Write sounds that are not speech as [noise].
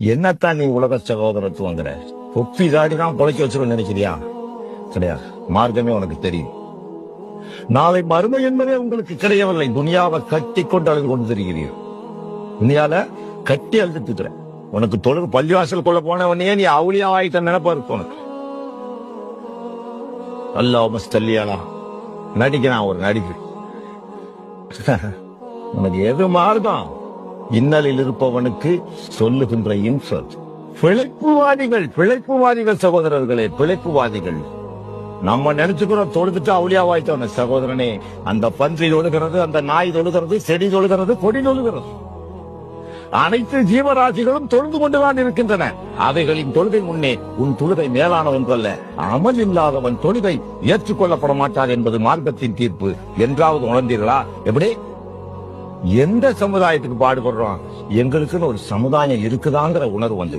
என்னத்தான் நீ உலக சகோதரத்துவங்கிற ஒப்பி தாடி தான் குலைக்க வச்சிருன்னு நினைக்கிறியா? கிடையாது மார்க்கமே உனக்கு தெரியும். நாளை மறுமை என்பதே உங்களுக்கு கிடையவில்லை. துனியாவை கட்டி கொண்டு அழுது கொண்டு தெரிகிறீர்கள் துனியால கட்டி அழுதுட்டு உனக்கு தொழுகு பள்ளிவாசல் கொள்ள போனவனே நீ அவுளியா ஆயிட்ட நினைப்பா இருக்கு உனக்கு. அல்லாஹ் மஸ்தல்லியானா நடிக்கிறான் ஒரு நடிப்பு [laughs] உனக்கு எது மாறுதான் இன்னலில் இருப்பவனுக்கு சொல்லுகின்ற இன்சல். பிழைப்புவாதிகள் பிழைப்புவாதிகள் சகோதரர்களே பிழைப்புவாதிகள். நம்ம நினைச்சுக்கிறோம் தொழுதுட்டு அவுளியாவாயிட்டோம் சகோதரனே அந்த பன்றி தொழுகிறது அந்த நாய் தொழுகிறது செடி தொழுகிறது கொடி தொழுகிறது. அனைத்து ஜீவராசிகளும் தொழுது கொண்டுதான் இருக்கின்றன. அவைகளின் தொழுகை முன்னே உன் தொழுகை மேலானவன் கொல்ல அமல் இல்லாதவன் தொழுகை ஏற்றுக்கொள்ளப்பட மாட்டார் என்பது மார்க்கத்தின் தீர்ப்பு. என்றாவது உணர்ந்தீர்களா? எப்படி? எந்த சமுதாயத்துக்கு பாடுபடுறோம்? எங்களுக்குன்னு ஒரு சமுதாயம் இருக்குதாங்கிற உணர்வு வந்து